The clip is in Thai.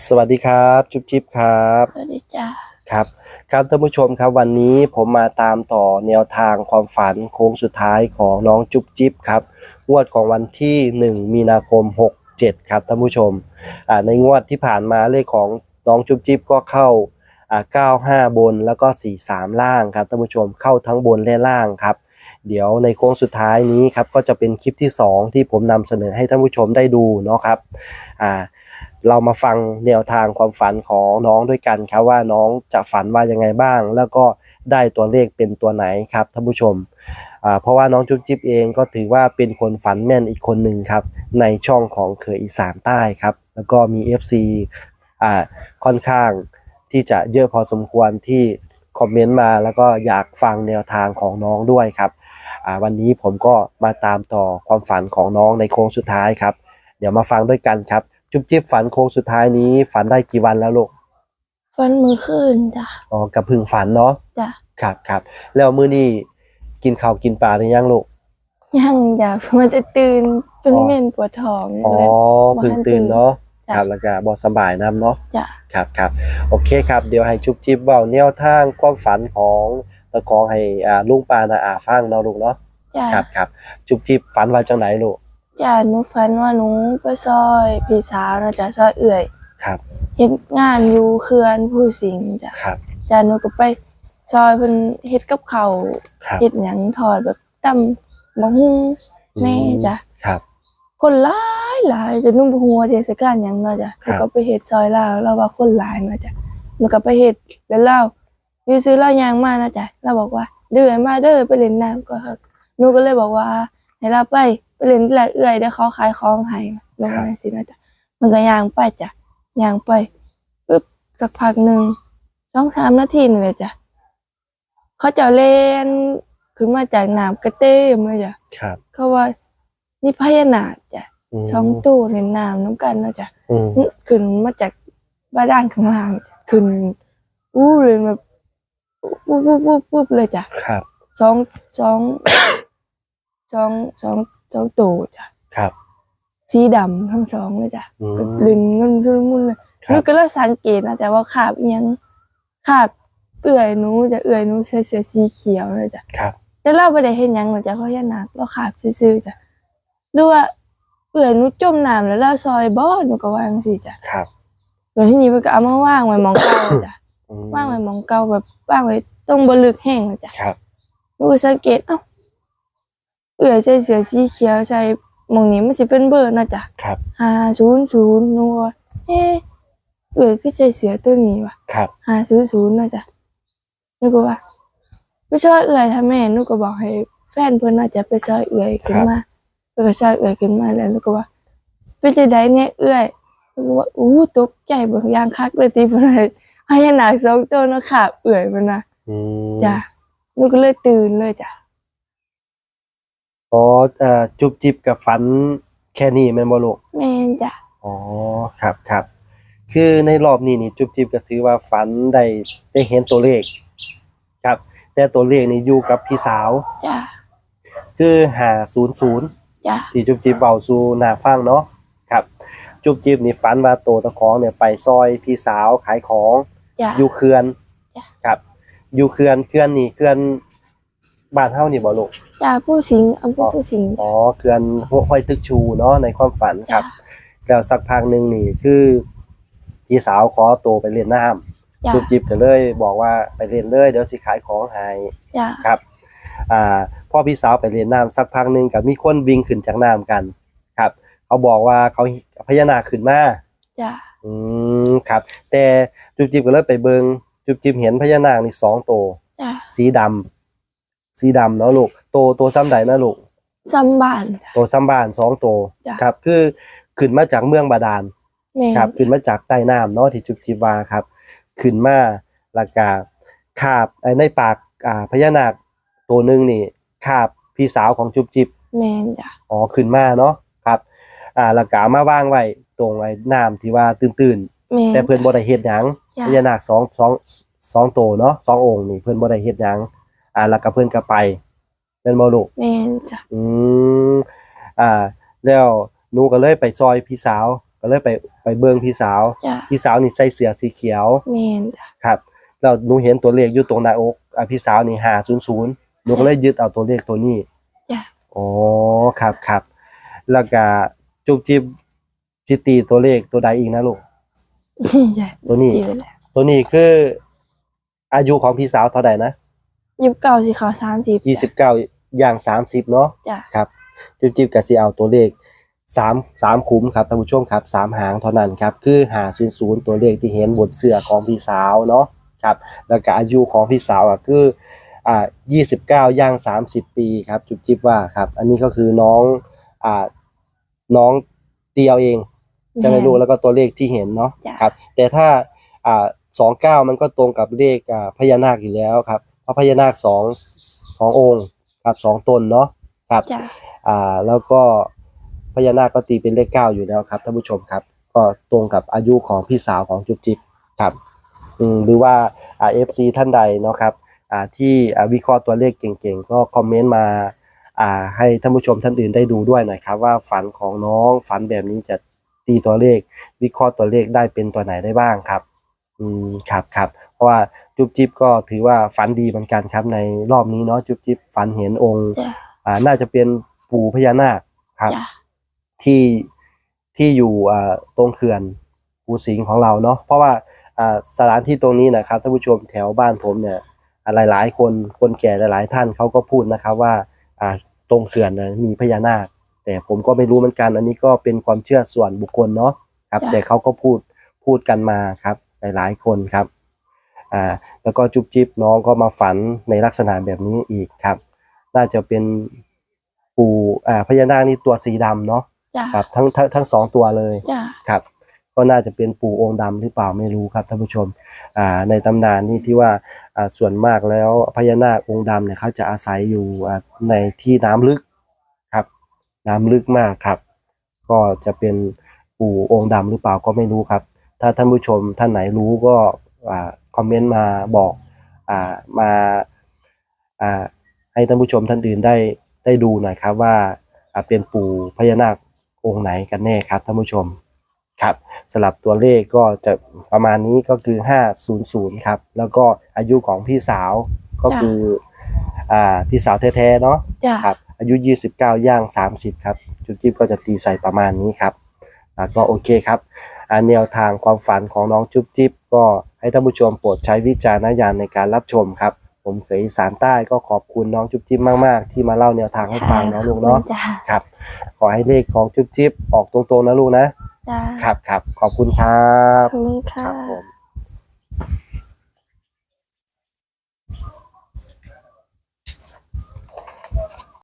สวัสดีครับ จุ๊บจิ๊บครับสวัสดีจ้าครับครับท่านผู้ชมครับวันนี้ผมมาตามต่อแนวทางความฝันโค้งสุดท้ายของน้องจุ๊บจิ๊บครับงวดของวันที่ 1 มีนาคม 67 ครับท่านผู้ชมอ่าในงวดที่ผ่านมาเลขของน้องจุ๊บจิ๊บก็เข้าอ่า95 บนแล้วก็ 43 ล่างครับท่านผู้ชมเข้าทั้งบนและล่างครับ เดี๋ยวในโค้งสุดท้ายนี้ครับก็จะเป็นคลิปที่ 2 ที่ผมนำเสนอให้ท่านผู้ชมได้ดูเนาะครับอ่า เรามาฟังแนวทางความฝันของน้องด้วยกันครับว่าน้องจะฝันว่ายังไงบ้าง แล้วก็ได้ตัวเลขเป็นตัวไหนครับท่านผู้ชมเพราะว่าน้องจุ๊บจิ๊บเองก็ถือว่าเป็นคนฝันแม่นอีกคนหนึ่งครับในช่องของเคยอีสานใต้ครับแล้วก็มี FC อ่าค่อนข้างที่จะเยอะพอสมควรที่คอมเมนต์มาแล้วก็อยากฟังแนวทางของน้องด้วยครับวันนี้ผมก็มาตามต่อความฝันของน้องในโค้งสุดท้ายครับ เดี๋ยวมาฟังด้วยกันครับ จุ๊บจิ๊บฝันโค้งสุดท้ายนี้ ฝันได้กี่วันแล้วลูกฟันมือขึ้นจ้าอ๋อกับพึ่งฝันเนาะจ้าครับครับแล้วมื้อนี้กินข้าวกินปลาหรือยังลูกยังจ้ามันจะตื่นเป็นอ๋อเม่นปวดท้องอ๋อเลยเพึ่งตื่นเนาะจ้ะครับแล้วก็บ่สบายนํเนาะจ้าครับครับโอเคครับ เดี๋ยวให้จุ๊บจิ๊บเว้าแนวทางความฝันของตะกองให้อ่าลุงปานาอาฟังเนาะลูกเนาะจ้าครับครับจุ๊บจิ๊บฝันว่าจังไหนลูก จ้าหนูฝันว่าหนูไปซอยพี่สาวนะจ้าซอยเอื่อยครับ เฮ็ดงานอยู่เขื่อนผู้สิงห์จ้าครับจ้าหนูก็ไปซอยเพิ่นเฮ็ดกับข้าวครับ เฮ็ดหยังทอดแบบตำบักหุ่งแม่จ้าครับ คนหลายหลายจะนุ่มหัวาเทศกาลหยังเนาะจ้ะครับแล้วก็ไปเฮ็ดซอยลาวแล้วว่าคนหลายเนาะจ้ะหนูก็ไปเฮ็ดแล้วเล่าอยู่ซื้อเหล้ายางมานะจ้ะเราบอกว่าเดือยมาเด้อไปเล่นน้ำก็ครับหนูก็เลยบอกว่าให้เราไปไป เล่นที่ละเอื้อยเดี๋ยวเขาขายของให้ลงมาสินะจ้ะมันก็ย่างไปจ้ะย่างไปปึ๊บสักพักหนึ่งสองสามนาทีนี่แหละจ้ะเขาเจะเล่นขึ้นมาจากน้ำกระเต้มเลยจ้ะครับ เขาว่านี่พญานาคจ้ะมสองตู้เล่นน้ำน้ำกันเนาะจ้ะอืมขึ้นมาจากบ้านด้านข้างล่างจ้ะขึ้นอู้เลยแบบปุ๊บปุ๊บปุ๊บปุ๊บเลยจ้ะครับ สองสอง สองสองสองตู้จ้ะครับ สีดำทั้งสองเลยจ้ะอืม แบบลินเงินทุนมุนเลยครันึบกก็เลยสังเกตนะจ๊ะว่าขาบอิหยังขาบเอื่อยหนูจะเอื่อยหนูใส่เสื้อสีเขียวเลยจ้ะ ครับ แต่เราไม่ได้เห็นหยังหรอกจ้ะเพราะยานาคเราขาบซื่อๆจ้ะหรือว่าเอื่อยหนูจมน้ำแล้วเราซอยบ่หนูก็วาจังสิจ้ะครับแล้วทีนี้มันก็เอามาว่างไว้หมองเก่าจ้ะอืมว่างไว้หมองเก่าแบบว่างไว้ตรงบนลึกแห้งเลยจ้ะครับ หนูก็สังเกตเอ้า เอื่อยใส่เสื้อสีเขียวใส่หมองนี้มันสิเป็นเบอร์เนาะจ้ะครับ ห้าศูนย์ศูนย์หนูว่าเอ๊ะเอื่อยคือใส่เสื้อตัวนี้วะครับ ห้าศูนย์ศูนย์เนาะจ้ะหนูก็ว่าไปช่วยเอื่อยทำแม่หนูก็บอกให้แฟนเพิ่นน่าจะไปช่วยเอื่อยขึ้นมาเพิ่นก็ช่วยเอื่อยขึ้นมาแล้วหนูก็ว่าเป็นจังไดเนี่ยเอื่อยหนูก็ว่าอู้ตกใจเบางอย่างคักเลยติเพิ่นให้พญานาคสองตัวเนาะค่ะเอื่อยเพิ่นน่ะอืมจ้ะหนูก็เลยตื่นเลยจ้ะ อ๋อเอ่อจุบจิบกับฝันแค่นี้แม่นบ่ลูกแม่นจ้ะอ๋อครับครับคือในรอบนี้นี่จุบจิบก็ถือว่าฝันได้ได้เห็นตัวเลข ครับ แต่ตัวเลขนี่อยู่กับพี่สาว จ้ะคือ500จ้ะที่จุบจิบเว้าสู่หน้าฟังเนาะครับ จุบจิบนี่ฝันว่าโตวตะของเนี่ยไปซอยพี่สาวขายของ จ้ะ อยู่เขื่อนจ้ะ ครับ อยู่เขื่อนเขื่อนนี่เขื่อน บ้านเฮานี่บ่ลูกจ้ะผู้สิงห์อำเภอผู้สิงห์อ๋อเขื่อนห้วยตึกชูเนาะในความฝันคจ้ะรับ แล้วสักพักหนึ่งนี่คือพี่สาวขอตัวไปเล่นน้จ้ะำจุบจิบก็เลย บอกว่าไปเล่นเลยเดี๋ยวสิขายของให้จ้ะครับ อ่าพ่อพี่สาวไปเล่นน้ำสักพักหนึ่งกับมีคนวิ่งขึ้นจากน้ำกันครับ เขาบอกว่าเขาพญานาคขึ้นมาจ้ะอืมครับ แต่จุบจิบก็เลยไปเบิงจุบจิบเห็นพญานาคนี่สองตัวจ้ะสีดำ สีดำเนาะลูกโตโตซ้ำใดนะลูกซัมบานจ้ะตัวซ้ำบ้านสองตัวจ้ะครับ คือขึ้นมาจากเมืองบาดาลแม่นครับขึ้นมาจากใต้น้ำเนาะที่จุบจิบวาครับ ขึ้นมาแล้วก็คาบไอ้ในปากอ่าพญานาคตัวหนึงนี่คาบพี่สาวของจุบจิบแม่นจ้ะอ๋อขึ้นมาเนาะครับ อ่าแล้วก็เอามาวางไว้ตรงไอ้น้ำที่ว่าตื่นแม่นๆแต่เพิ่นบ่ได้เฮ็ดหยังจ้ะพญานาคสองสองสองตัวเนาะสององค์นี่เพิ่นบ่ได้เฮ็ดหยัง อ่าแล้วก็เพิ่นก็ไปเป็นบ่ลูกแม่นจ้ะอืมอ่า แล้วหนูก็เลยไปซอยพี่สาว ก็เลยไปไปเบิ่งพี่สาว จ้ะพี่สาวนี่ใส่เสื้อสีเขียวแมนจ้ะครับแล้วหนูเห็นตัวเลขอยู่ตรงหน้าอกอะพี่สาวนี่500หนูก็เลยยึดเอาตัวเลขตัวนี้ จ้ะอ๋อครับครับ แล้วก็จุ๊บจิ๊บจิตีตัวเลขตัวใดอีกนะลูกจ้ะตัวนี้ดีไปแล้วตัวนี้คืออายุของพี่สาวเท่าไหร่นะ ยิบเก้าสีขาวสามสิบยี่สิบเก้าอย่างสามสิบเนาะจ้ะครับจุ๊บจิ๊บกับซีเอาตัวเลขสามสามคุ้มครับท่านผู้ชมครับสามหางเท่านั้นครับคือหาศูนย์ศูนย์ตัวเลขที่เห็นบนเสื้อของพี่สาวเนาะครับแล้วก็อายุของพี่สาวอะคืออ่ายี่สิบเก้าย่างสามสิบปีครับจุ๊บจิ๊บว่าครับ อันนี้ก็คือน้องอ่าน้องเตียวเองจะไม่รู้แล้วก็ตัวเลขที่เห็นเนาะจ้ะครับ แต่ถ้าอ่าสองเก้ามันก็ตรงกับเลขอ่าพญานาคอยู่แล้วครับเพราะพญานาคสองสององค์ครับสองตนเนาะครับจ้ะอ่าแล้วก็พญานาคก็ตีเป็นเลขเก้าอยู่แล้วครับท่านผู้ชมครับ ก็ตรงกับอายุของพี่สาวของจุ๊บจิ๊บครับอืมหรือว่าอ่าเอฟซีท่านใดเนาะครับอ่าที่อ่าวิเคราะห์ตัวเลขเก่งๆ ก็คอมเมนต์มาอ่าให้ท่านผู้ชมท่านอื่นได้ดูด้วยหน่อยครับ ว่าฝันของน้องฝันแบบนี้จะตีตัวเลข วิเคราะห์ตัวเลขได้เป็นตัวไหนได้บ้างครับ อืมครับครับเพราะว่า จุ๊บจิ๊บก็ถือว่าฝันดีเหมือนกันครับในรอบนี้เนาะจุ๊บจิ๊บฝันเห็นองค์ จ้ะ อ่าน่าจะเป็นปู่พญานาคครับ จ้ะ ที่ที่อยู่อ่าตรงเขื่อนปูสิงห์ของเราเนาะเพราะว่าอ่าสถานที่ตรงนี้นะครับท่านผู้ชมแถวบ้านผมเนี่ยอ่าหลาย ๆ คนคนแก่หลาย ๆ ท่านเขาก็พูดนะครับว่าอ่าตรงเขื่อนน่ะมีพญานาค แต่ผมก็ไม่รู้เหมือนกัน อันนี้ก็เป็นความเชื่อส่วนบุคคลเนาะครับแต่เขาก็พูดพูดกันมาครับหลาย ๆ คนครับ อ่าแล้วก็จุ๊บจิ๊บน้องก็มาฝันในลักษณะแบบนี้อีกครับ น่าจะเป็นปู่อ่าพญานาคนี่ตัวสีดำเนาะจ้ะครับทั้งทั้งทั้งสองตัวเลยจ้ะครับ ก็น่าจะเป็นปู่องค์ดำหรือเปล่าไม่รู้ครับท่านผู้ชมอ่าในตำนานนี่ที่ว่าอ่าส่วนมากแล้วพญานาคองค์ดำเนี่ยเขาจะอาศัยอยู่อ่าในที่น้ำลึกครับ น้ำลึกมากครับ ก็จะเป็นปู่องค์ดำหรือเปล่าก็ไม่รู้ครับ ถ้าท่านผู้ชมท่านไหนรู้ก็อ่า คอมเมนต์มาบอกอ่ามาอ่าให้ท่านผู้ชมท่านอื่นได้ได้ดูหน่อยครับว่าอ่าเป็นปู่พญานาคองค์ไหนกันแน่ครับท่านผู้ชมครับสลับตัวเลขก็จะประมาณนี้ก็คือ 500ครับแล้วก็อายุของพี่สาวก็คืออ่าพี่สาวแท้ๆเนาะจ้ะครับอายุ 29 ย่าง 30 ครับจุดจิ๊บก็จะตีใส่ประมาณนี้ครับอ่าก็โอเคครับอ่าแนวทางความฝันของน้องจุ๊บจิ๊บก็ให้ท่านผู้ชมโปรดใช้วิจารณญาณในการรับชมครับ ผมเคยอีสารใต้ก็ขอบคุณน้องจุ๊บจิ๊บมากๆ ที่มาเล่าแนวทางให้ฟังเนาะลูกเนาะจ้ะครับ ขอให้เลขของจุ๊บจิ๊บออกตรงๆนะลูกนะ จ้ะครับครับขอบคุณครับ ขอบคุณคค่ะรับผม